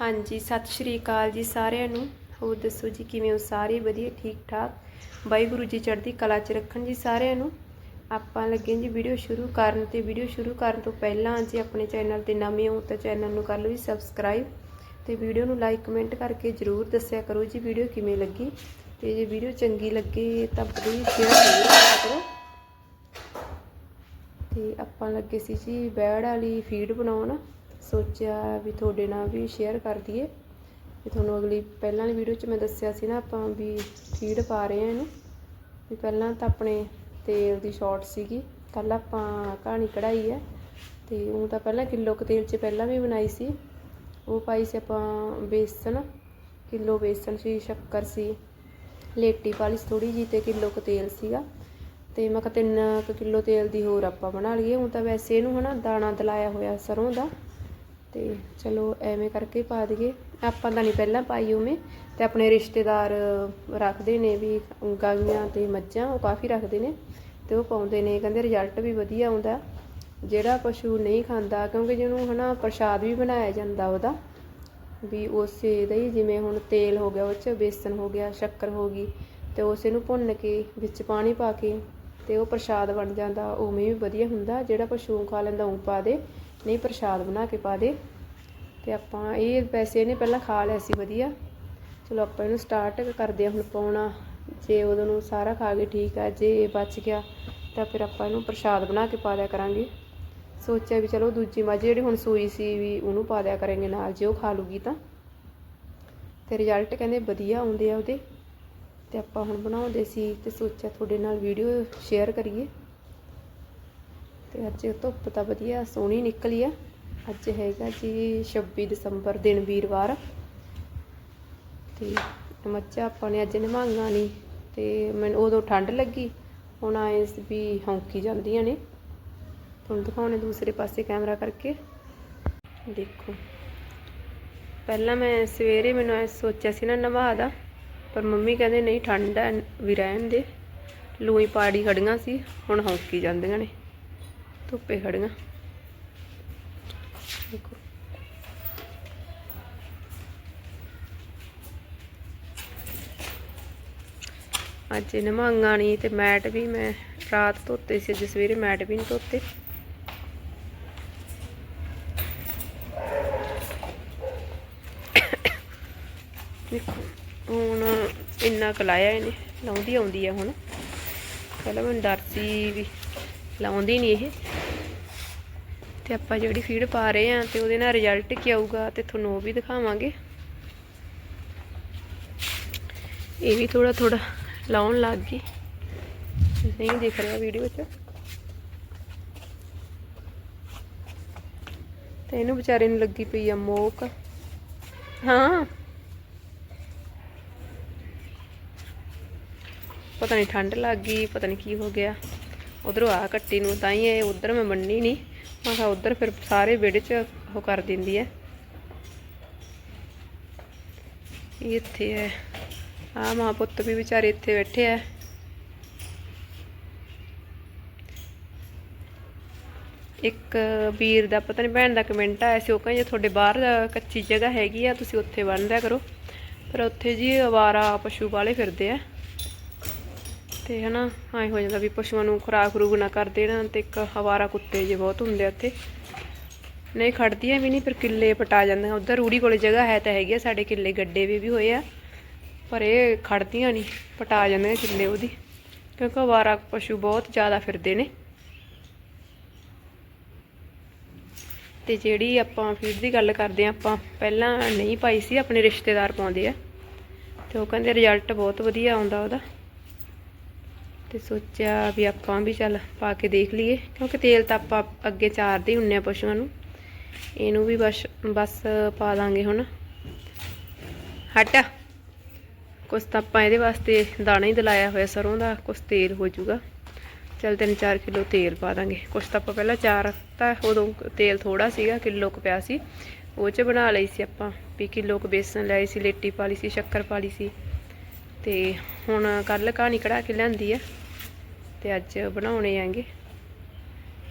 ਹਾਂਜੀ, ਸਤਿ ਸ਼੍ਰੀ ਅਕਾਲ ਜੀ ਸਾਰਿਆਂ ਨੂੰ। ਹੋਰ ਦੱਸੋ ਜੀ, ਕਿਵੇਂ ਹੋ? ਸਾਰੇ ਵਧੀਆ ਠੀਕ ਠਾਕ ਵਾਹਿਗੁਰੂ ਜੀ ਚੜ੍ਹਦੀ ਕਲਾ 'ਚ ਰੱਖਣ ਜੀ ਸਾਰਿਆਂ ਨੂੰ। ਆਪਾਂ ਲੱਗੇ ਜੀ ਵੀਡੀਓ ਸ਼ੁਰੂ ਕਰਨ ਤੇ ਵੀਡੀਓ ਸ਼ੁਰੂ ਕਰਨ ਤੋਂ ਪਹਿਲਾਂ ਜੇ ਆਪਣੇ ਚੈਨਲ ਤੇ ਨਵੇਂ ਹੋ ਤਾਂ ਚੈਨਲ ਨੂੰ ਕਰ ਲਓ ਜੀ ਸਬਸਕ੍ਰਾਈਬ ਤੇ ਵੀਡੀਓ ਨੂੰ ਲਾਈਕ, ਕਮੈਂਟ ਕਰਕੇ ਜਰੂਰ ਦੱਸਿਆ ਕਰੋ ਜੀ ਵੀਡੀਓ ਕਿਵੇਂ ਲੱਗੀ। ਤੇ ਜੇ ਵੀਡੀਓ ਚੰਗੀ ਲੱਗੇ ਤਾਂ ਪਲੀਜ਼ ਸ਼ੇਅਰ ਕਰੋ। ਤੇ ਆਪਾਂ ਲੱਗੇ ਸੀ ਜੀ ਬੈੜ ਵਾਲੀ ਫੀਡ ਬਣਾਉਣ। ਸੋਚਿਆ ਵੀ ਤੁਹਾਡੇ ਨਾਲ ਵੀ ਸ਼ੇਅਰ ਕਰ ਦਈਏ। ਵੀ ਤੁਹਾਨੂੰ ਅਗਲੀ, ਪਹਿਲਾਂ ਵਾਲੀ ਵੀਡੀਓ 'ਚ ਮੈਂ ਦੱਸਿਆ ਸੀ ਨਾ ਆਪਾਂ ਵੀ ਫੀਡ ਪਾ ਰਹੇ ਹਾਂ ਇਹਨੂੰ। ਵੀ ਪਹਿਲਾਂ ਤਾਂ ਆਪਣੇ ਤੇਲ ਦੀ ਸ਼ਾਰਟ ਸੀਗੀ ਕੱਲ ਆਪਾਂ ਕਹਾਣੀ ਕਢਾਈ ਹੈ। ਤੇ ਉਹ ਤਾਂ ਪਹਿਲਾਂ ਕਿਲੋ ਕੁ ਤੇਲ 'ਚ ਪਹਿਲਾਂ ਵੀ ਬਣਾਈ ਸੀ। ਉਹ ਪਾਈ ਸੀ ਆਪਾਂ ਬੇਸਨ ਕਿਲੋ ਬੇਸਨ ਸੀ, ਸ਼ੱਕਰ ਸੀ, ਲੇਟੀ ਪਾਲੀ ਥੋੜੀ ਜੀ ਤੇ ਕਿਲੋ ਕੁ ਤੇਲ ਸੀਗਾ। ਤੇ ਮੈਂ ਕਿਹਾ ਤਿੰਨ ਕੁ ਕਿਲੋ ਤੇਲ ਦੀ ਹੋਰ ਆਪਾਂ ਬਣਾ ਲਈਏ। ਹੁਣ ਤਾਂ ਵੈਸੇ ਇਹਨੂੰ ਹਨਾ ਦਾਣਾ ਦਲਾਇਆ ਹੋਇਆ ਸਰੋਂ ਦਾ। ਤੇ ਚਲੋ ਐਵੇਂ ਕਰਕੇ ਪਾ ਦਈਏ। ਆਪਾਂ ਤਾਂ ਨਹੀਂ ਪਹਿਲਾਂ ਪਾਈ ਉਵੇਂ, ਤੇ ਆਪਣੇ ਰਿਸ਼ਤੇਦਾਰ ਰੱਖਦੇ ਨੇ ਵੀ ਗਾਈਆਂ ਤੇ ਮੱਝਾਂ, ਉਹ ਕਾਫੀ ਰੱਖਦੇ ਨੇ ਤੇ ਉਹ ਪਾਉਂਦੇ ਨੇ। ਕਹਿੰਦੇ ਰਿਜ਼ਲਟ ਵੀ ਵਧੀਆ ਆਉਂਦਾ, ਜਿਹੜਾ ਪਸ਼ੂ ਨਹੀਂ ਖਾਂਦਾ, ਕਿਉਂਕਿ ਜਿਹਨੂੰ ਹਨਾ ਪ੍ਰਸ਼ਾਦ ਵੀ ਬਣਾਇਆ ਜਾਂਦਾ ਉਹਦਾ, ਵੀ ਉਸੇ ਦਾ ਹੀ ਜਿਵੇਂ ਹੁਣ ਤੇਲ ਹੋ ਗਿਆ, ਉਹ 'ਚ ਬੇਸਨ ਹੋ ਗਿਆ, ਸ਼ੱਕਰ ਹੋ ਗਈ, ਤੇ ਉਸੇ ਨੂੰ ਭੁੰਨ ਕੇ ਵਿੱਚ ਪਾਣੀ ਪਾ ਕੇ ਤੇ ਉਹ ਪ੍ਰਸ਼ਾਦ ਬਣ ਜਾਂਦਾ, ਉਵੇਂ ਵੀ ਵਧੀਆ ਹੁੰਦਾ। ਜਿਹੜਾ ਪਸ਼ੂ ਖਾ ਲੈਂਦਾ, ਉਹ ਪਾ ਦੇ। ਨਹੀਂ, ਪ੍ਰਸ਼ਾਦ ਬਣਾ ਕੇ ਪਾ ਦੇ। ਤੇ ਆਪਾਂ ਇਹ ਵੈਸੇ ਇਹਨੇ ਪਹਿਲਾਂ ਖਾ ਲਿਆ ਸੀ, ਵਧੀਆ। ਚਲੋ ਆਪਾਂ ਇਹਨੂੰ ਸਟਾਰਟ ਕਰਦੇ ਹਾਂ ਹੁਣ ਪਾਉਣਾ। ਜੇ ਉਦੋਂ ਨੂੰ ਸਾਰਾ ਖਾ ਕੇ ਠੀਕ ਆ, ਜੇ ਬਚ ਗਿਆ, ਤਾਂ ਫਿਰ ਆਪਾਂ ਇਹਨੂੰ ਪ੍ਰਸ਼ਾਦ ਬਣਾ ਕੇ ਪਾ ਦਿਆ ਕਰਾਂਗੇ। ਸੋਚਿਆ ਵੀ ਚਲੋ ਦੂਜੀ ਮੱਝ ਜਿਹੜੀ ਹੁਣ ਸੂਈ ਸੀ ਵੀ ਉਹਨੂੰ ਪਾ ਦਿਆ ਕਰਾਂਗੇ ਨਾਲ, ਜੇ ਉਹ ਖਾ ਲੂਗੀ ਤਾਂ। ਤੇ ਰਿਜ਼ਲਟ ਕਹਿੰਦੇ ਵਧੀਆ ਆਉਂਦੇ ਆ ਉਹਦੇ। ਤੇ ਆਪਾਂ ਹੁਣ ਬਣਾਉਂਦੇ ਸੀ ਤੇ ਸੋਚਿਆ ਤੁਹਾਡੇ ਨਾਲ ਵੀਡੀਓ ਸ਼ੇਅਰ ਕਰੀਏ। ਤੇ ਅੱਜ ਧੁੱਪ ਤਾਂ ਵਧੀਆ, ਸੋਹਣੀ ਨਿਕਲੀ ਆ। ਅੱਜ ਹੈਗਾ ਜੀ 26 ਦਸੰਬਰ ਦਿਨ ਵੀਰਵਾਰ। ਤੇ ਮੱਝਾਂ ਆਪਾਂ ਨੇ ਅੱਜ ਨਵਾਂਗਾ ਨਹੀਂ ਤੇ ਮੈਨੂੰ ਉਦੋਂ ਠੰਡ ਲੱਗੀ, ਹੁਣ ਆਏ ਸੀ ਵੀ ਹੌਂਕੀ ਜਾਂਦੀਆਂ ਨੇ। ਤੁਹਾਨੂੰ ਦਿਖਾਉਣੇ ਦੂਸਰੇ ਪਾਸੇ ਕੈਮਰਾ ਕਰਕੇ। ਦੇਖੋ। ਪਹਿਲਾਂ ਮੈਂ ਸਵੇਰੇ ਮੈਨੂੰ ਐ ਸੋਚਿਆ ਸੀ ਨਾ ਨਵਾ ਦਾ, ਪਰ ਮੰਮੀ ਕਹਿੰਦੇ ਨਹੀਂ, ਠੰਡ ਹੈ ਵੀ ਰਹਿਣ ਦੇ। ਲੂਈ ਪਾੜੀ ਖੜੀਆਂ ਸੀ, ਹੁਣ ਹੌਂਕੀ ਜਾਂਦੀਆਂ ਨੇ। ਧੁੱਪੇ ਖੜੀਆਂ। ਦੇਖੋ। ਅੱਜ ਨਮਾਂਗਾ ਨਹੀਂ ਤੇ ਮੈਟ ਵੀ ਮੈਂ ਰਾਤ ਧੋਤੇ ਸੀ, ਅੱਜ ਸਵੇਰੇ ਮੈਟ ਵੀ ਨਹੀਂ ਧੋਤੇ। ਦੇਖੋ, ਹੁਣ ਇੰਨਾ ਕਲਾਇਆ ਇਹਨੇ, ਲਾਉਂਦੀ ਆਉਂਦੀ ਆ ਹੁਣ। ਪਹਿਲਾਂ ਮੈਨੂੰ ਡਰ ਸੀ ਵੀ ਲਾਉਂਦੀ ਨਹੀਂ ਇਹ। ਤੇ ਆਪਾਂ ਜਿਹੜੀ ਫੀਡ ਪਾ ਰਹੇ ਆ ਤੇ ਉਹਦੇ ਨਾਲ ਰਿਜ਼ਲਟ ਕੀ ਆਊਗਾ ਤੇ ਤੁਹਾਨੂੰ ਉਹ ਵੀ ਦਿਖਾਵਾਂਗੇ। ਇਹ ਵੀ ਥੋੜਾ ਥੋੜਾ ਲਾਉਣ ਲੱਗ ਗਈ। ਨਹੀਂ ਦਿਖ ਰਿਹਾ ਵੀਡੀਓ 'ਚ ਤੇ ਇਹਨੂੰ ਵਿਚਾਰੇ ਨੂੰ ਲੱਗੀ ਪਈ ਆ ਮੋਕ। ਹਾਂ। ਪਤਾ ਨਹੀਂ ਠੰਡ ਲੱਗ ਗਈ, ਪਤਾ ਨਹੀਂ ਕੀ ਹੋ ਗਿਆ। ਉਧਰੋਂ ਆ ਕੱਟੀ ਨੂੰ, ਤਾਂ ਹੀ ਇਹ ਉਧਰ ਮੈਂ ਮੰਨੀ ਨਹੀਂ। ਮੈਂ ਕਿਹਾ ਉਧਰ ਫਿਰ ਸਾਰੇ ਵਿੜੇ 'ਚ ਉਹ ਕਰ ਦਿੰਦੀ ਹੈ। ਇੱਥੇ ਹੈ। ਆ ਮਾਂ ਪੁੱਤ ਵੀ ਵਿਚਾਰੇ ਇੱਥੇ ਬੈਠੇ ਆ ਇੱਕ ਵੀਰ ਦਾ ਪਤਾ ਨਹੀਂ ਭੈਣ ਦਾ ਕਮੈਂਟ ਆਇਆ ਸੀ, ਉਹ ਕਹਿੰਦੇ ਤੁਹਾਡੇ ਬਾਹਰ ਕੱਚੀ ਜਗ੍ਹਾ ਹੈਗੀ ਆ, ਤੁਸੀਂ ਉੱਥੇ ਬੰਨ ਕਰੋ। ਪਰ ਉੱਥੇ ਜੀ ਆਵਾਰਾ ਪਸ਼ੂ ਵਾਲੇ ਫਿਰਦੇ ਆ। ਤੇ ਹਨਾ? ਐ ਹੋ ਜਾਂਦਾ ਵੀ ਪਸ਼ੂਆਂ ਨੂੰ ਖੁਰਾਕ ਖਰੂਕ ਨਾ ਕਰ ਦੇਣਾ ਤੇ ਇੱਕ ਹਵਾਰਾ ਕੁੱਤੇ ਜੇ ਬਹੁਤ ਹੁੰਦੇ ਆ ਉੱਥੇ। ਨਹੀਂ, ਖੜਦੀਆਂ ਵੀ ਨਹੀਂ ਪਰ ਕਿੱਲੇ ਪਟਾ ਜਾਂਦੇ। ਉਧਰ ਰੂੜੀ ਕੋਲੇ ਜਗ੍ਹਾ ਹੈ ਤਾਂ ਹੈਗੀ ਆ, ਸਾਡੇ ਕਿੱਲੇ ਗੱਡੇ ਵੀ ਵੀ ਹੋਏ ਆ। ਪਰ ਇਹ ਖੜਦੀਆਂ ਨਹੀਂ, ਪਟਾ ਜਾਂਦੇ ਕਿੱਲੇ ਉਹਦੀ। ਕਿਉਂਕਿ ਹਵਾਰਾ ਪਸ਼ੂ ਬਹੁਤ ਜ਼ਿਆਦਾ ਫਿਰਦੇ ਨੇ। ਤੇ ਜਿਹੜੀ ਆਪਾਂ ਫੀਡ ਦੀ ਗੱਲ ਕਰਦੇ ਆ ਆਪਾਂ ਪਹਿਲਾਂ ਨਹੀਂ ਪਾਈ ਸੀ, ਆਪਣੇ ਰਿਸ਼ਤੇਦਾਰ ਪਾਉਂਦੇ ਆ। ਤੇ ਉਹ ਕਹਿੰਦੇ ਰਿਜ਼ਲਟ ਬਹੁਤ ਵਧੀਆ ਆਉਂਦਾ ਉਹਦਾ। ਤੇ ਸੋਚਿਆ ਵੀ ਆਪਾਂ ਵੀ ਚੱਲ ਪਾ ਕੇ ਦੇਖ ਲਈਏ, ਕਿਉਂਕਿ ਤੇਲ ਤਾਂ ਆਪਾਂ ਅੱਗੇ ਚਾਰਦੇ ਹੀ ਹੁੰਨੇ ਆ ਪਸ਼ੂਆਂ ਨੂੰ। ਇਹਨੂੰ ਵੀ ਬਸ ਬਸ ਪਾ ਦਾਂਗੇ ਹੁਣ। ਹਟ। ਕੁਛ ਤਾਂ ਆਪਾਂ ਇਹਦੇ ਵਾਸਤੇ ਦਾਣਾ ਹੀ ਦਲਾਇਆ ਹੋਇਆ ਸਰੋਂ ਦਾ, ਕੁਛ ਤੇਲ ਹੋ ਜਾਊਗਾ। ਚੱਲ 3-4 ਕਿਲੋ ਤੇਲ ਪਾ ਦਾਂਗੇ। ਕੁਛ ਤਾਂ ਆਪਾਂ ਪਹਿਲਾਂ ਚਾਰ, ਤਾਂ ਉਦੋਂ ਤੇਲ ਥੋੜਾ ਸੀਗਾ, ਕਿਲੋ ਕੁ ਪਿਆ ਸੀ। ਉਹ 'ਚ ਬਣਾ ਲਈ ਸੀ ਆਪਾਂ, ਵੀ ਕਿਲੋ ਕੁ ਬੇਸਨ ਲਿਆਈ ਸੀ, ਲੇਟੀ ਪਾ ਲਈ ਸੀ, ਸ਼ੱਕਰ ਪਾ ਲਈ ਸੀ। ਤੇ ਹੁਣ ਕੱਲ ਕਹਾਣੀ ਕਢਾ ਕੇ ਲਿਆਂਦੀ ਆ। ਤੇ ਅੱਜ ਬਣਾਉਣੇ ਆਂਗੇ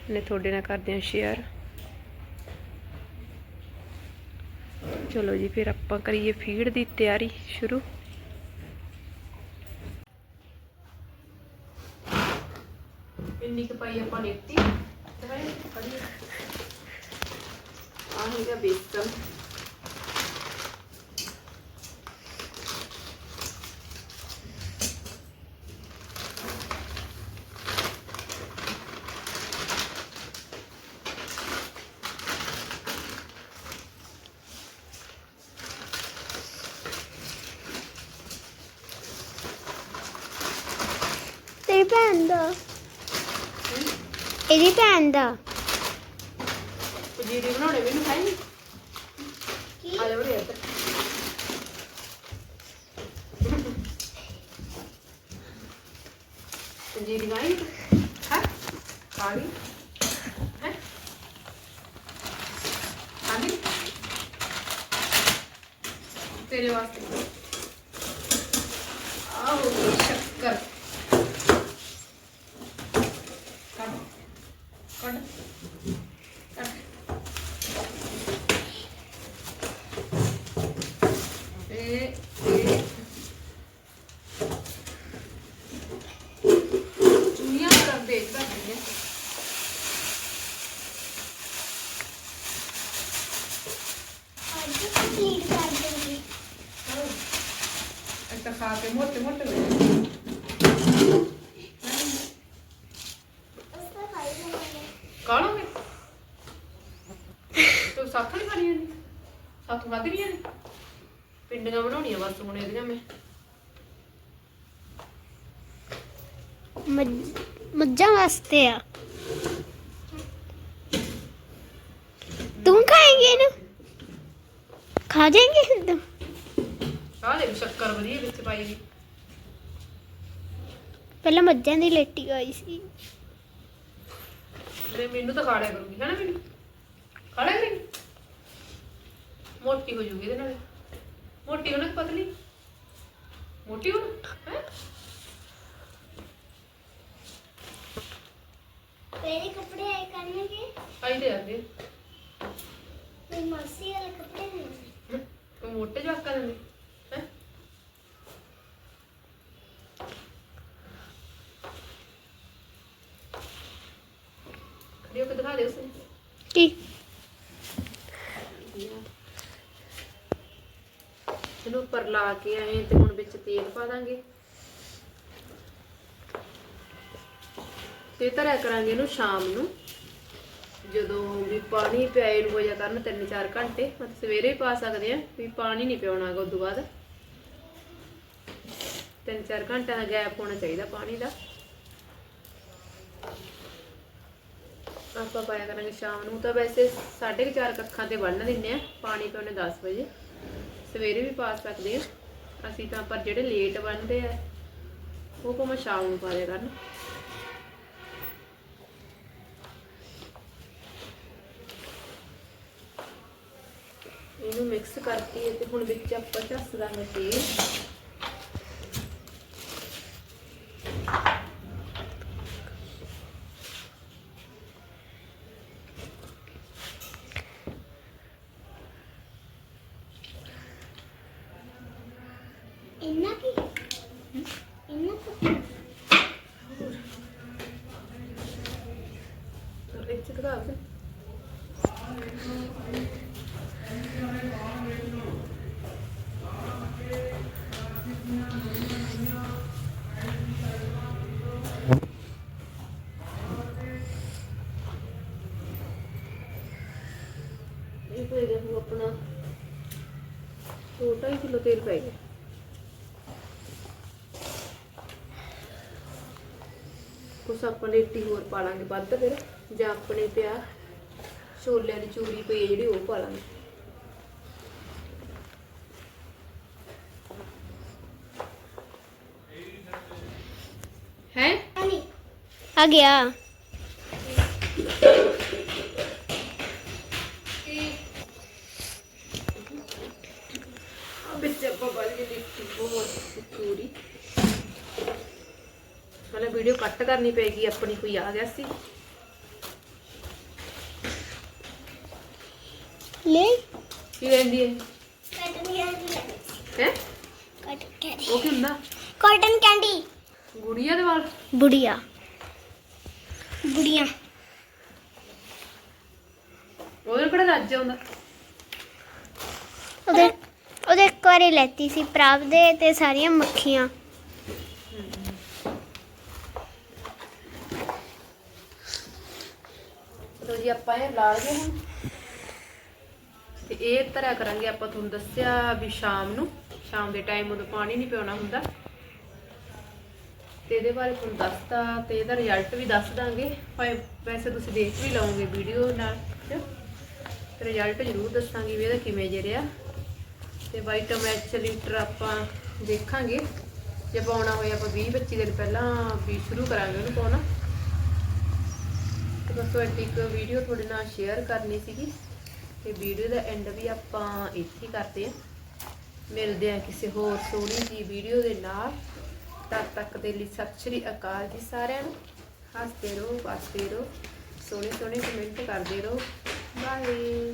ਨੇ ਤੁਹਾਡੇ ਨਾਲ ਕਰਦੇ ਆ ਸ਼ੇਅਰ ਚਲੋ ਜੀ, ਫਿਰ ਆਪਾਂ ਕਰੀਏ ਫੀਡ ਦੀ ਤਿਆਰੀ ਸ਼ੁਰੂ। ਇੰਨੀ ਕੁ ਪਾਈ ਆਪਾਂ ਨੇਤੀ। ਦਵਾਈ ਫੜੀ ਆ ਹੈਗਾ ਬੇਸਨ। ਤੇਰੀ ਭੈਣ ਦਾ। ਇਹਦੀ ਭੈਣ ਦਾ। ਪਜੀਰੀ ਬਣਾਉਣੇ ਮੈਨੂੰ ਖਾਈ ਆ ਜਾ। ਉਰੇ ਇੱਧਰ ਪਜੀਰੀ ਖਾਈ ਹਾਂ? ਖਾ ਲਈ? ਹੈ? ਖਾ ਲਈ? ਤੇਰੇ ਵਾਸਤੇ ਆਓ ਸ਼ੱਕਰ ਕੱਢ ਕੱਢ ਕੱਢ ਇਹ ਇਹ ਚੁੰਨੀਆਂ ਕਰ ਦੇ ਕਰਦੀ ਹੈ ਕੰਪਲੀਟ ਕਰ ਦੂੰਗੀ ਇਹ ਤਾਂ ਖਾ ਕੇ ਮੋਟੇ ਮੋਟੇ ਹੋ ਜਾਂਦੇ ਉਸ ਦਾ ਖਾਈ ਜਾਵਾਂਗੇ ਕਾਲੋਗੇ ਤੂੰ ਸਾਥ ਨਹੀਂ ਖਾਣੀ ਨਹੀਂ ਸਾਥ ਵੱਧ ਗਈਆਂ ਨੇ? ਪਿੰਡੀਆਂ ਬਣਾਉਣੀਆਂ ਬਸ ਹੁਣ ਇਹਦੀਆਂ ਮੈਂ। ਮੱਝ- ਮੱਝਾਂ ਵਾਸਤੇ ਆ। ਤੂੰ ਖਾਏਂਗੇ ਇਹਨੂੰ? ਖਾ ਜਾਏਂਗੇ ਤੂੰ? ਆਹ ਦੇ ਸ਼ੱਕਰ ਵਧੀਆ ਵਿੱਚ ਪਾਈ ਵੀ ਪਹਿਲਾਂ ਮੱਝਾਂ ਦੀ ਲੇਟੀ ਆਈ ਸੀ। ਤੇ ਮੈਨੂੰ ਤਾਂ ਖਾ ਲਿਆ ਕਰੂਗੀ ਹੈ ਨਾ ਮੈਨੂੰ ਖਾ ਲਿਆ ਕਰੇਗੀ? ਮੋਟੀ ਹੋ ਜੂਗੀ ਇਹਦੇ ਨਾਲ। ਮੋਟੀ ਹੋਣਾ ਕਿ ਪਤਲੀ? ਮੋਟੀ ਹੋਣਾ ਹੈ? ਮੇਰੇ ਕੱਪੜੇ ਆਏ ਕਰਨਗੇ। ਆਈ ਦੇ ਆਦੇ ਮੇਰੀ ਮਾਸੀ ਵਾਲੇ ਕੱਪੜੇ ਨਹੀਂ ਤੂੰ ਮੋਟੇ ਜਵਾਕਾਂ ਦੇ ਹੈ ਖੜੀ ਹੋ ਕੇ ਦਿਖਾ ਦੇ ਉਸਨੇ ਕੀ ਇਹਨੂੰ ਉੱਪਰ ਲਾ ਕੇ ਆਏ ਤੇ ਹੁਣ ਵਿੱਚ ਤੇਲ ਪਾ ਦਾਂਗੇ। ਤੇ ਧਰਿਆ ਕਰਾਂਗੇ ਇਹਨੂੰ ਸ਼ਾਮ ਨੂੰ। ਜਦੋਂ ਵੀ ਪਾਣੀ ਪਿਆਏ ਨੂੰ ਹੋ ਜਾ ਕਰਨ 3-4 ਘੰਟੇ, ਮਤਲਬ ਸਵੇਰੇ ਹੀ ਪਾ ਸਕਦੇ ਆ, ਵੀ ਪਾਣੀ ਨਹੀਂ ਪਿਆਉਣਾ ਗਾ ਉਦੋਂ ਬਾਅਦ। 3-4 ਘੰਟਿਆਂ ਦਾ ਗੈਪ ਹੋਣਾ ਚਾਹੀਦਾ ਪਾਣੀ ਦਾ। ਆਪਾਂ ਪਾਇਆ ਕਰਾਂਗੇ ਸ਼ਾਮ ਨੂੰ, ਤਾਂ ਵੈਸੇ 4:30 ਕੱਖਾਂ ਤੇ ਬੰਨ ਦਿੰਨੇ ਆ, ਪਾਣੀ ਪਿਆਉਣੇ 10 ਵਜੇ। ਸਵੇਰੇ ਵੀ ਪਾ ਸਕਦੇ ਆ। ਅਸੀਂ ਤਾਂ ਪਰ ਜਿਹੜੇ ਲੇਟ ਬਣਦੇ ਆ, ਉਹ ਭਾਵੇਂ ਸ਼ਾਮ ਨੂੰ ਪਾ ਦਿਆ ਕਰਨ। ਇਹਨੂੰ ਮਿਕਸ ਕਰਕੇ ਤੇ ਹੁਣ ਵਿੱਚ ਆਪਾਂ ਝੱਸ ਦਾਂਗੇ ਤੇਲ। ਇੰਨਾ ਕੀ ਇੰਨਾ ਕੀ ਵਿੱਚ ਦਿਖਾ ਦੇ ਇਹ ਕੋਈ ਦੇਖੋ ਆਪਣਾ ਦੋ ਢਾਈ ਕਿਲੋ ਤੇਲ ਪੈ ਗਿਆ ਕੁਛ ਹੋਰ ਪਾ ਲਾਂਗੇ ਵੱਧ ਫਿਰ, ਜਾਂ ਆਪਣੇ ਪਿਆ ਛੋਲਿਆਂ ਦੀ ਚੂਰੀ ਪਈ ਜਿਹੜੀ ਉਹ ਪਾ ਲਾਂਗੇ। ਹੈ? ਆ ਗਿਆ ਵਿੱਚ ਆਪਾਂ ਪਾ ਲਈ ਲਿੱਟੀ ਬਹੁਤ ਚੂਰੀ ਪਹਿਲਾਂ ਵੀਡੀਓ ਕੱਟ ਕਰਨੀ ਪੈਗੀ ਆਪਣੀ ਕੋਈ ਆ ਗਿਆ ਸੀ ਲੈ। ਕੀ ਕਹਿੰਦੀ ਹੈ? ਹੈ? ਕਾਟਨ ਕੈਂਡੀ ਉਹ ਕੀ ਹੁੰਦਾ? ਕਾਟਨ ਕੈਂਡੀ ਗੁੜੀਆ ਦੇ ਵਾਲ? ਬੁੜੀਆ। ਬੁੜੀਆ। ਉਹਦੇ ਕਿਹੜਾ ਰੱਜ ਆਉਂਦਾ? ਉਹਦੇ ਉਹਦੇ ਇੱਕ ਵਾਰੀ ਲੈਤੀ ਸੀ ਪ੍ਰਾਪ ਦੇ ਤੇ ਸਾਰੀਆਂ ਮੱਖੀਆਂ। ਆਪਾਂ ਇਹ ਲਾ ਲਏ ਹੁਣ। ਤੇ ਇਹ ਧਰਿਆ ਕਰਾਂਗੇ ਆਪਾਂ ਤੁਹਾਨੂੰ ਦੱਸਿਆ ਵੀ ਸ਼ਾਮ ਨੂੰ। ਸ਼ਾਮ ਦੇ ਟਾਈਮ ਉਦੋਂ ਪਾਣੀ ਨਹੀਂ ਪਿਉਣਾ ਹੁੰਦਾ। ਤੇ ਇਹਦੇ ਬਾਰੇ ਤੁਹਾਨੂੰ ਦੱਸਤਾ ਤੇ ਇਹਦਾ ਰਿਜ਼ਲਟ ਵੀ ਦੱਸ ਦਾਂਗੇ। ਭਾਵੇਂ ਵੈਸੇ ਤੁਸੀਂ ਦੇਖ ਵੀ ਲਓਗੇ ਵੀਡੀਓ ਨਾਲ। ਤੇ ਰਿਜ਼ਲਟ ਜ਼ਰੂਰ ਦੱਸਾਂਗੇ ਵੀ ਇਹਦਾ ਕਿਵੇਂ ਜੇ ਰਿਹਾ ਤੇ ਵਾਈਟਾਮੈਚ ਲੀਟਰ ਆਪਾਂ ਦੇਖਾਂਗੇ। ਜੇ ਪਾਉਣਾ ਹੋਇਆ ਆਪਾਂ 20 25 ਦਿਨ ਪਹਿਲਾਂ ਵੀ ਸ਼ੁਰੂ ਕਰਾਂਗੇ ਉਹਨੂੰ ਪਾਉਣਾ। ਬਸ ਤੁਹਾਡੀ ਇੱਕ ਵੀਡੀਓ ਤੁਹਾਡੇ ਨਾਲ ਸ਼ੇਅਰ ਕਰਨੀ ਸੀਗੀ ਤੇ ਵੀਡੀਓ ਦਾ ਐਂਡ ਵੀ ਆਪਾਂ ਇੱਥੇ ਕਰਦੇ ਆ ਮਿਲਦੇ ਆ ਕਿਸੇ ਹੋਰ ਸੋਹਣੀ ਜੀ ਵੀਡੀਓ ਦੇ ਨਾਲ। ਤਦ ਤੱਕ ਦੇ ਲਈ ਸਤਿ ਸ਼੍ਰੀ ਅਕਾਲ ਜੀ ਸਾਰਿਆਂ ਨੂੰ। ਹੱਸਦੇ ਰਹੋ ਵਸਦੇ ਰਹੋ ਸੋਹਣੇ ਸੋਹਣੇ ਕਮੈਂਟ ਕਰਦੇ ਰਹੋ। ਬਾਏ